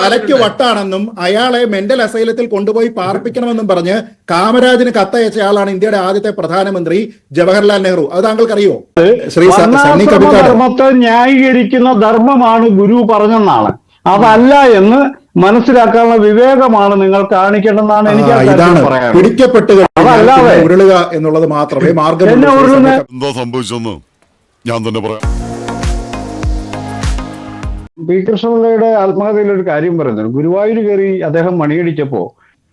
തലയ്ക്ക് വട്ടാണെന്നും അയാളെ മെന്റൽ അസൈലത്തിൽ കൊണ്ടുപോയി പാർപ്പിക്കണമെന്നും പറഞ്ഞ് കാമരാജിന് കത്തയച്ച ആളാണ് ഇന്ത്യയുടെ ആദ്യത്തെ പ്രധാനമന്ത്രി ജവഹർലാൽ നെഹ്റു. അത് താങ്കൾക്കറിയോ? ശ്രീ സണ്ണി ധർമ്മത്തെ ന്യായീകരിക്കുന്ന ധർമ്മമാണ് ഗുരു പറഞ്ഞെന്നാണ്. അതല്ല എന്ന് മനസ്സിലാക്കാനുള്ള വിവേകമാണ് നിങ്ങൾ കാണിക്കേണ്ടതെന്നാണ് എനിക്ക് ഇതാണ്. പറയാനുള്ളത്. പിടിക്കപ്പെട്ട് ഉരുളുക എന്നുള്ളത് മാത്രമേ മാർഗം സംഭവിച്ചെന്ന് ഞാൻ തന്നെ പറയാം. പി കൃഷ്ണപിള്ളയുടെ ആത്മകഥയിൽ ഒരു കാര്യം പറയുന്നുണ്ട് ഗുരുവായൂർ കയറി അദ്ദേഹം മണിയടിച്ചപ്പോ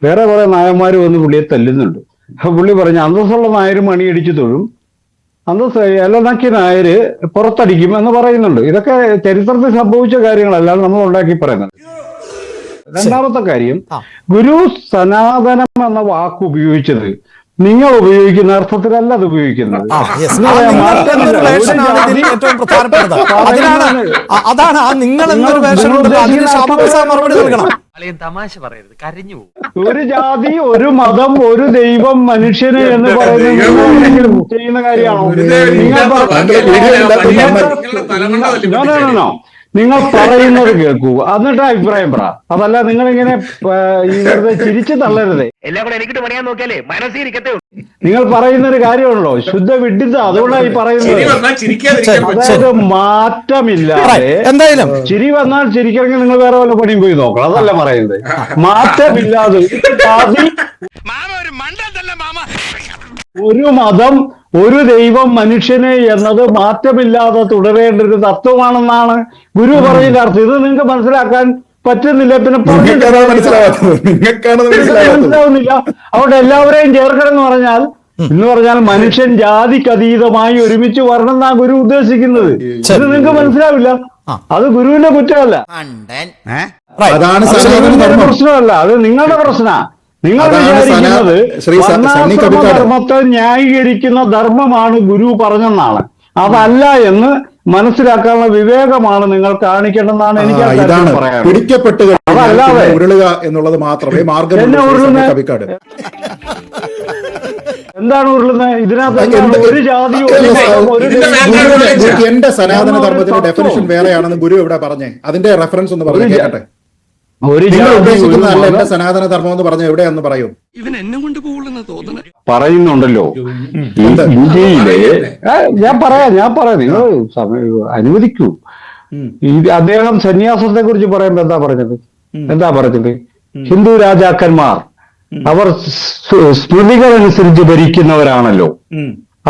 വേറെ കുറെ നായന്മാര് വന്ന് പുള്ളിയെ തല്ലുന്നുണ്ട്. അപ്പൊ പുള്ളി പറഞ്ഞു അന്തസ്സുള്ള നായർ മണിയടിച്ചു തൊഴും. അന്തസ് എലനക്കി നായര് പുറത്തടിക്കും എന്ന് പറയുന്നുണ്ട്. ഇതൊക്കെ ചരിത്രത്തിൽ സംഭവിച്ച കാര്യങ്ങളല്ലാതെ നമ്മൾ ഉണ്ടാക്കി പറയുന്നത്. രണ്ടാമത്തെ കാര്യം ഗുരു സനാതനം എന്ന വാക്ക് ഉപയോഗിച്ചത് നിങ്ങൾ ഉപയോഗിക്കുന്ന അർത്ഥത്തിലല്ല അത് ഉപയോഗിക്കുന്നത്. ഏറ്റവും പ്രധാനപ്പെട്ടത്. അതിനാണ് അതാണ് ആ നിങ്ങൾ എന്നൊരു വേഷം മറുപടി നൽകണം. തമാശ പറയരുത്. കരഞ്ഞു പോകും. ഒരു ജാതി ഒരു മതം ഒരു ദൈവം മനുഷ്യന് എന്ന് പറയുന്നത് ചെയ്യുന്ന കാര്യമാണോ? നിങ്ങൾ നിങ്ങൾ- പറയുന്നത് കേൾക്കൂ എന്നിട്ട് അഭിപ്രായം പറ. അതല്ല നിങ്ങൾ ഇങ്ങനെ വെറുതെ ചിരിച്ചു തള്ളരുതേ. എല്ലാം കൂടെ എനിക്കിട്ട് പണിയാൻ നോക്കിയാലേ മനസ്സിൽ ഇരിക്കത്തേ ഉള്ളൂ. നിങ്ങൾ പറയുന്ന ഒരു കാര്യമാണല്ലോ. ശുദ്ധ വിഡിത. അതുകൊണ്ടാണ് ഈ പറയുന്നത്. അതായത് മാറ്റമില്ലാതെ. എന്തായാലും. ചിരി വന്നാൽ ചിരിക്കണമെങ്കിൽ നിങ്ങൾ വേറെ വല്ല പണിയും പോയി നോക്കണം. അതല്ല പറയുന്നത്. മാറ്റമില്ലാതെ ഒരു ജാതി ഒരു മതം ഒരു ദൈവം മനുഷ്യന് എന്നത് മാറ്റമില്ലാതെ തുടരേണ്ട ഒരു തത്വമാണെന്നാണ് ഗുരു പറയുന്ന അർത്ഥം. ഇത് നിങ്ങൾക്ക് മനസ്സിലാക്കാൻ പറ്റുന്നില്ല. പിന്നെ മനസ്സിലാവുന്നില്ല. അവിടെ എല്ലാവരെയും ചേർക്കണം എന്ന് പറഞ്ഞാൽ എന്ന് പറഞ്ഞാൽ മനുഷ്യൻ ജാതിക്കതീതമായി ഒരുമിച്ച് വരണം എന്നാ ഗുരു ഉദ്ദേശിക്കുന്നത്. ഇത് നിങ്ങൾക്ക് മനസ്സിലാവില്ല. അത് ഗുരുവിന്റെ കുറ്റമല്ല. അതാണ് പ്രശ്നമല്ല. അത് നിങ്ങളുടെ പ്രശ്ന. നിങ്ങൾ വിചാരിക്കുന്നത്. ധർമ്മത്തെ ന്യായീകരിക്കുന്ന ധർമ്മമാണ് ഗുരു പറഞ്ഞെന്നാണ്. അതല്ല എന്ന് മനസ്സിലാക്കാനുള്ള വിവേകമാണ് നിങ്ങൾ കാണിക്കേണ്ടതെന്നാണ് എനിക്ക് ഇതാണ്. പിടിക്കപ്പെട്ട് അതല്ലാതെ- ഉരുളുക എന്നുള്ളത് മാത്രമേ മാർഗം എന്നെ ഉരുളുന്ന- കവിക്കാട് എന്താണ് ഉരുളുന്നത്? ഇതിനകത്ത് ഒരു ജാതി. എന്റെ സനാതന ധർമ്മത്തിന്റെ ഡെഫിനേഷൻ വേറെയാണെന്ന് ഗുരു ഇവിടെ പറഞ്ഞേ. അതിന്റെ റെഫറൻസ് ഒന്ന് പറഞ്ഞു കേട്ടെ നിങ്ങൾ ഉദ്ദേശിക്കുന്നതല്ല എന്റെ സനാതന ധർമ്മം എന്ന് പറഞ്ഞ എവിടെയാന്ന് പറയൂ. ഇവൻ എന്നെ കൊണ്ട് പോകുന്ന പറയുന്നുണ്ടല്ലോ. ഇന്ത്യയിലെ ഞാൻ പറയാം ഞാൻ പറയാം. നിങ്ങൾ അനുവദിക്കൂ. അദ്ദേഹം സന്യാസത്തെ കുറിച്ച് പറയുമ്പോ എന്താ പറഞ്ഞത്? എന്താ പറഞ്ഞത്? ഹിന്ദു രാജാക്കന്മാർ അവർ സ്മൃതികൾ അനുസരിച്ച് ഭരിക്കുന്നവരാണല്ലോ.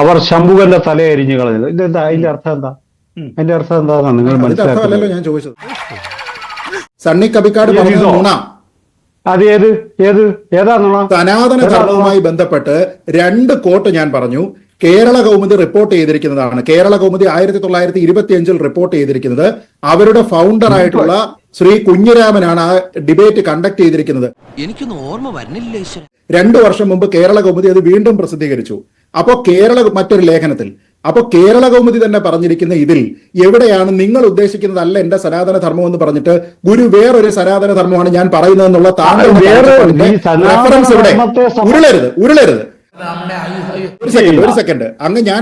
അവർ ശംഭുവന്റെ തല എരിഞ്ഞു കളഞ്ഞത് ഇതെന്താ? അതിന്റെ അർത്ഥം എന്താ? അതിന്റെ അർത്ഥം എന്താ നിങ്ങൾ മനസ്സിലാക്കുന്നത്? ഞാൻ ചോദിച്ചത്. സണ്ണി കബിക്കാട് ഇത് പറഞ്ഞത് ഇതോ? നുണ. അത് ഏത്? ഏത്? ഏതാ നുണ? സനാതന ധർമ്മവുമായി ബന്ധപ്പെട്ട് രണ്ട് കോട്ട് ഞാൻ പറഞ്ഞു. കേരള കൗമുദി റിപ്പോർട്ട് ചെയ്തിരിക്കുന്നതാണ്. കേരള കൗമുദി ആയിരത്തി തൊള്ളായിരത്തി ഇരുപത്തി അഞ്ചിൽ റിപ്പോർട്ട് ചെയ്തിരിക്കുന്നത്. അവരുടെ ഫൗണ്ടർ ആയിട്ടുള്ള ശ്രീ കുഞ്ഞിരാമനാണ് ആ ഡിബേറ്റ് കണ്ടക്ട് ചെയ്തിരിക്കുന്നത്. എനിക്കൊന്നും ഓർമ്മ വരുന്നില്ല രണ്ടു വർഷം മുമ്പ് കേരള കൗമുദി അത് വീണ്ടും പ്രസിദ്ധീകരിച്ചു. അപ്പോ കേരള മറ്റൊരു ലേഖനത്തിൽ അപ്പൊ കേരള കൗമുദി തന്നെ പറഞ്ഞിരിക്കുന്ന ഇതിൽ എവിടെയാണ് നിങ്ങൾ ഉദ്ദേശിക്കുന്നതല്ല എന്റെ സനാതന ധർമ്മം എന്ന് പറഞ്ഞിട്ട് ഗുരു വേറൊരു സനാതന ധർമ്മമാണ് ഞാൻ പറയുന്നത് എന്നുള്ള ഇവിടെ ഉരുളരുത് ഉരുളരുത്. ഒരു സെക്കൻഡ് ഒരു സെക്കൻഡ് അങ്ങ് ഞാൻ?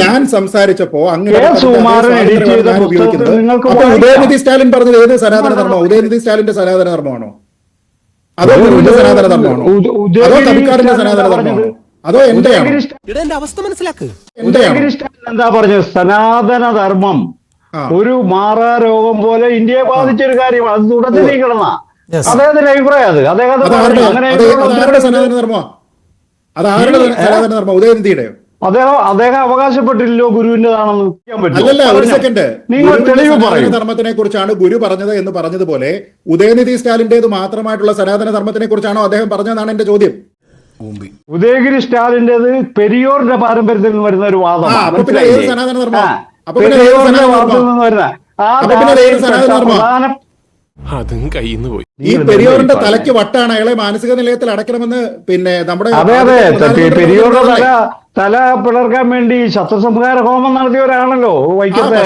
ഞാൻ സംസാരിച്ചപ്പോ അങ്ങ് ഉദയനിധി സ്റ്റാലിൻ പറഞ്ഞത് ഏത് സനാതന ധർമ്മം ഉദയനിധി സ്റ്റാലിന്റെ സനാതന ധർമ്മമാണോ അതോ ഗുരുവിന്റെ സനാതന ധർമ്മമാണോ? അതോ കവിക്കാടിന്റെ സനാതന എന്താ ധർമ്മമാണോ അതോ എന്റെയാണ്? അവസ്ഥ മനസ്സിലാക്ക്. എന്റെയാണോ? ഉദയഗിരി സ്റ്റാലിൻ എന്താ പറഞ്ഞത്? സനാതന ധർമ്മം. ഒരു മാറാ രോഗം പോലെ ഇന്ത്യയെ ബാധിച്ച ഒരു കാര്യമാണ്. അത് തുടച്ചു നീക്കണമെന്ന. അദ്ദേഹത്തിന്റെ അഭിപ്രായം അത്. അദ്ദേഹം അങ്ങനെ സനാതന ധർമ്മമാ? അത് ആരുടെ സനാതന ധർമ്മം ഉദയനിധിയുടെയോ അദ്ദേഹം അദ്ദേഹം അവകാശപ്പെട്ടില്ലല്ലോ ഗുരുവിന്റേതാണെന്ന്? അല്ലല്ല ഒരു സെക്കൻഡ് നിങ്ങൾ തെളിവ് പറയും. ധർമ്മത്തിനെ കുറിച്ചാണ് ഗുരു പറഞ്ഞത് എന്ന് പറഞ്ഞതുപോലെ ഉദയനിധി സ്റ്റാലിന്റേത് മാത്രമായിട്ടുള്ള സനാതന ധർമ്മത്തിനെ കുറിച്ചാണോ അദ്ദേഹം പറഞ്ഞതാണ് എന്റെ ചോദ്യം. ഉദയഗിരി സ്റ്റാലിന്റേത് പെരിയോറിന്റെ പാരമ്പര്യത്തിൽ നിന്ന് വരുന്ന ഒരു വാദം സനാതന ധർമ്മം? അതും കയ്യിന്ന് പോയി. ഈ പെരിയോറിന്റെ തലയ്ക്ക് വട്ടാണ് അയാളെ മാനസിക നിലയത്തിൽ അടക്കണമെന്ന് പിന്നെ നമ്മുടെ അതെ അതെ. പെരിയോറിന്റെ തല? തല പിളർക്കാൻ വേണ്ടി ശത്രുസംഹാര ഹോമം നടത്തിയ ഒരാളല്ലോ വൈക്കത്തെ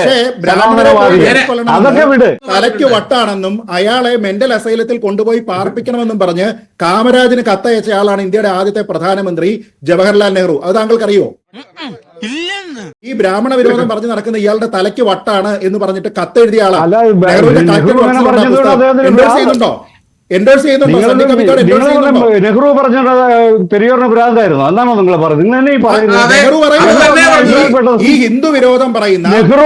അതൊക്കെ വിട്. തലയ്ക്ക് വട്ടാണെന്നും അയാളെ മെന്റൽ അസൈലത്തിൽ കൊണ്ടുപോയി പാർപ്പിക്കണമെന്നും പറഞ്ഞ് കാമരാജിന് കത്തയച്ച ആളാണ് ഇന്ത്യയുടെ ആദ്യത്തെ പ്രധാനമന്ത്രി ജവഹർലാൽ നെഹ്റു. അത് താങ്കൾക്കറിയോ? ഈ ബ്രാഹ്മണ വിരോധം പറഞ്ഞ് നടക്കുന്ന ഇയാളുടെ തലയ്ക്ക് വട്ടാണ് എന്ന് പറഞ്ഞിട്ട് കത്തെഴുതിയ ആളാണ്. നെഹ്റുവിന്റെ ചെയ്യുന്നുണ്ടോ? എൻഡോഴ്സ് ചെയ്യുന്നുണ്ടോ? നെഹ്റു പറഞ്ഞത് പെരിയോറിന് ഭ്രാന്തായിരുന്നു? അതാണോ നിങ്ങൾ പറഞ്ഞത്? നിങ്ങൾ തന്നെ ഈ പറയുന്നത്. നെഹ്റു പറയുന്നത് ഈ- ഹിന്ദു വിരോധം പറയുന്ന നെഹ്റു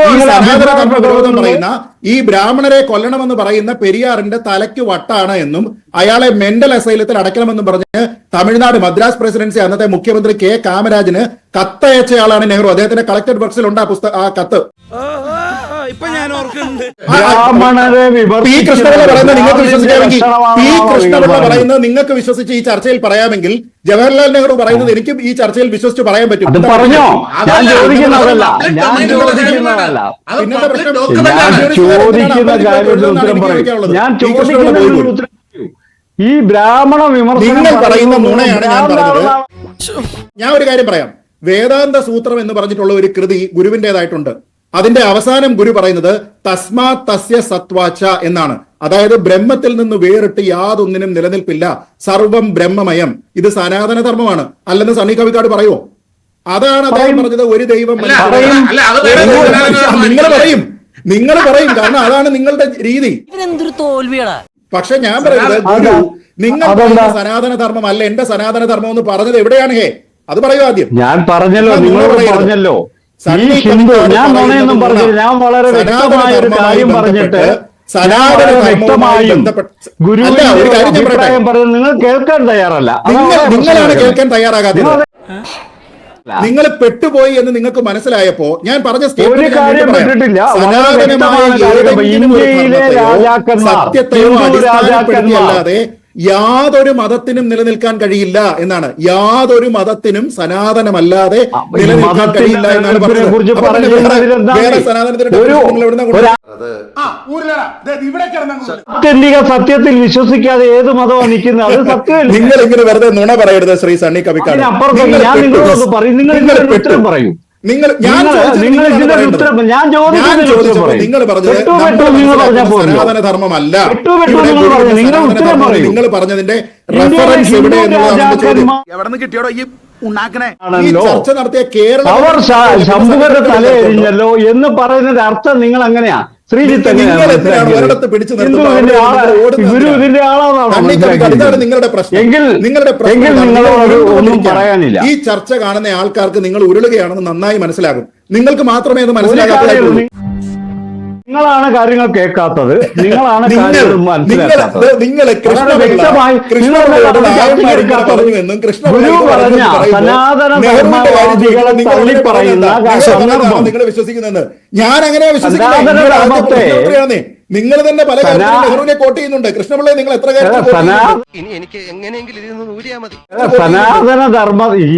വിരോധം പറയുന്ന ഈ ബ്രാഹ്മണരെ കൊല്ലണമെന്ന് പറയുന്ന പെരിയാറിന്റെ തലയ്ക്ക് വട്ടാണ് എന്നും അയാളെ മെന്റൽ അസൈലത്തിൽ അടയ്ക്കണമെന്നും പറഞ്ഞ് തമിഴ്നാട് മദ്രാസ് പ്രസിഡൻസി അന്നത്തെ മുഖ്യമന്ത്രി കെ. കാമരാജിന് കത്തയച്ചയാളാണ് നെഹ്റു. അദ്ദേഹത്തിന്റെ കളക്ടഡ് വർക്സിൽ ഉണ്ട് ആ പുസ്തക ആ കത്ത്. ഇപ്പൊ ഞാൻ ഓർക്കുന്നുണ്ട്. പി കൃഷ്ണപിള്ള പറയുന്നത് നിങ്ങൾക്ക് വിശ്വസിക്കാമെങ്കിൽ പി കൃഷ്ണപിള്ള പറയുന്നത് നിങ്ങൾക്ക് വിശ്വസിച്ച് ഈ ചർച്ചയിൽ പറയാമെങ്കിൽ ജവഹർലാൽ നെഹ്റു പറയുന്നത് എനിക്കും ഈ ചർച്ചയിൽ വിശ്വസിച്ച് പറയാൻ പറ്റും. അത് പറഞ്ഞോ? ഞാൻ ചോദിക്കുന്നതല്ല. ഞാൻ ചോദിക്കുന്നതല്ല. പിന്നത്തെ പ്രശ്നം ഞാൻ ചോദിക്കുന്ന ഈ ബ്രാഹ്മണ വിമർശനം നിങ്ങൾ പറയുന്ന പറയുന്നത് നുണയാണ് ഞാൻ പറഞ്ഞത്. ഞാൻ ഒരു കാര്യം പറയാം. വേദാന്ത സൂത്രം എന്ന് പറഞ്ഞിട്ടുള്ള ഒരു കൃതി ഗുരുവിന്റേതായിട്ടുണ്ട് അതിന്റെ അവസാനം ഗുരു പറയുന്നത് തസ്മാ തസ്യ സത്വാച്ച എന്നാണ്. അതായത് ബ്രഹ്മത്തിൽ നിന്ന് വേറിട്ട് യാതൊന്നിനും നിലനിൽപ്പില്ല. സർവം ബ്രഹ്മമയം. ഇത് സനാതന ധർമ്മമാണ്. അല്ലെന്ന് സണ്ണി കവിക്കാട് പറയുമോ അതാണ് അദ്ദേഹം. പറഞ്ഞത് ഒരു ദൈവം അല്ല, അല്ല, അത് നിങ്ങൾ പറയും. നിങ്ങൾ പറയും. കാരണം അതാണ് നിങ്ങളുടെ രീതി. പക്ഷെ ഞാൻ പറയുന്നത് ഗുരു നിങ്ങൾ? സനാതന ധർമ്മം അല്ല എന്റെ സനാതന ധർമ്മം എന്ന് പറഞ്ഞത് എവിടെയാണ് ഹേ? അത് പറയൂ ആദ്യം? ഞാൻ പറഞ്ഞല്ലോ നിങ്ങൾ നിങ്ങളോട് പറഞ്ഞല്ലോ. ഈ സണ്ണി ഹിന്ദു കവിക്കാട് ഞാൻ പറയുന്നത് നുണയൊന്നും പറഞ്ഞില്ല. ഞാൻ വളരെ വ്യക്തമായ ഒരു കാര്യം പറഞ്ഞിട്ട് വ്യക്തമായും ഗുരുവിന്റെ അഭിപ്രായം നിങ്ങൾ കേൾക്കാൻ തയ്യാറല്ല. നിങ്ങളാണ് കേൾക്കാൻ തയ്യാറാകാത്തത്. നിങ്ങൾ- പെട്ടുപോയി എന്ന് നിങ്ങൾക്ക് മനസ്സിലായപ്പോ ഞാൻ പറഞ്ഞ സനാതനമായ ഏതെങ്കിലും രാജാക്കന്മാർ സത്യത്തെയോ അടിസ്ഥാനപ്പെടുത്തിയല്ലാതെ യാതൊരു മതത്തിനും നിലനിൽക്കാൻ കഴിയില്ല എന്നാണ്. യാതൊരു മതത്തിനും സനാതനമല്ലാതെ നിലനിൽക്കാൻ കഴിയില്ല എന്നാണ് പറയുന്നത് സത്യത്തിൽ വിശ്വസിക്കാതെ ഏത് മതമാണ് നിൽക്കുന്നത്? അത് സത്യമല്ല. നിങ്ങൾ ഇങ്ങനെ വെറുതെ നുണ പറയരുത് ശ്രീ സണ്ണി കവിക്കാട്. ഞാൻ നിങ്ങളോട് പറയും. നിങ്ങൾ പറയൂ. നിങ്ങൾ ഞാൻ നിങ്ങൾ-. ഉത്തരം ഞാൻ ചോദിച്ചപ്പോൾ നിങ്ങൾ പറഞ്ഞത്. സനാതന ധർമ്മമല്ല നിങ്ങൾ പറഞ്ഞു. നിങ്ങൾ ഉത്തരം പറയൂ. നിങ്ങൾ പറഞ്ഞതിന്റെ റെഫറൻസ് എവിടെ എന്നുള്ളതാണ് രാജാക്കന്മാർ ഈ ചർച്ച നടത്തിയ കേരള അവർ ശംഭുവിന്റെ തല എരിഞ്ഞല്ലോ എന്ന് പറയുന്നതിന്റെ അർത്ഥം നിങ്ങൾ അങ്ങനെയാ നിങ്ങളുടെ പ്രശ്നം. നിങ്ങളുടെ പ്രശ്നം ഈ ചർച്ച കാണുന്ന ആൾക്കാർക്ക് നിങ്ങൾ ഉരുളുകയാണെന്ന് നന്നായി മനസ്സിലാകും. നിങ്ങൾക്ക് മാത്രമേ അത് കാര്യം നിങ്ങളാണ് കാര്യങ്ങൾ കേൾക്കാത്തത്. നിങ്ങളാണ് വ്യക്തമായി ഗുരു പറഞ്ഞ സനാതന ധർമ്മവാദികളെ തള്ളി പറയുന്ന ഞാൻ അങ്ങനെ വിശ്വസിക്കുന്നത്? നിങ്ങൾ തന്നെ പല നെഹ്റുവിനെ കോട്ട് ചെയ്യുന്നുണ്ട്. കൃഷ്ണപിള്ളയെ നിങ്ങൾ എത്ര ഇനി എനിക്ക് എങ്ങനെയെങ്കിലും ഇതിൽ നിന്ന് ഊരിയാ മതി. സനാതന ധർമ്മ ഈ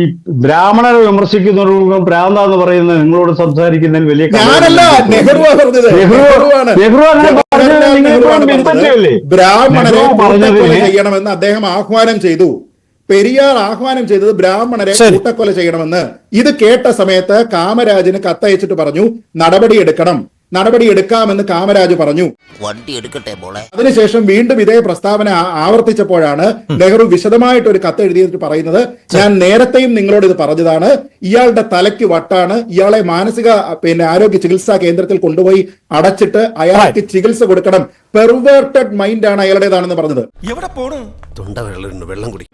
ബ്രാഹ്മണരെ വിമർശിക്കുന്നതോടൊപ്പം പ്രാന്ത എന്ന് പറയുന്നത് നിങ്ങളോട് സംസാരിക്കുന്നതിൽ വലിയ ഞാനല്ല നെഹ്റു പറഞ്ഞത്. നെഹ്റു- നെഹ്റു അങ്ങനെ? ബ്രാഹ്മണരെ ചെയ്യണമെന്ന് അദ്ദേഹം ആഹ്വാനം ചെയ്തു. പെരിയാർ ആഹ്വാനം ചെയ്തത് ബ്രാഹ്മണരെ. കൂട്ടക്കൊല ചെയ്യണമെന്ന്. ഇത് കേട്ട സമയത്ത് കാമരാജിന് കത്തയച്ചിട്ട് പറഞ്ഞു നടപടിയെടുക്കണം നടപടിയെടുക്കാമെന്ന് കാമരാജ് പറഞ്ഞു. വണ്ടി എടുക്കട്ടെ മോളെ. അതിനുശേഷം വീണ്ടും ഇതേ പ്രസ്താവന ആവർത്തിച്ചപ്പോഴാണ് നെഹ്റു വിശദമായിട്ട് ഒരു കത്ത് എഴുതിയിട്ട് പറയുന്നത്. ഞാൻ നേരത്തെയും നിങ്ങളോട് ഇത് പറഞ്ഞതാണ്. ഇയാളുടെ തലയ്ക്ക് വട്ടാണ്. ഇയാളെ മാനസിക പിന്നെ ആരോഗ്യ ചികിത്സാ കേന്ദ്രത്തിൽ കൊണ്ടുപോയി അടച്ചിട്ട് അയാൾക്ക് ചികിത്സ കൊടുക്കണം. പെർവേർട്ടഡ് മൈൻഡ് ആണ് അയാളുടേതാണെന്ന് പറഞ്ഞത്. എവിടെ പോണു? തൊണ്ട വെള്ളം കുടിക്കും. കുടി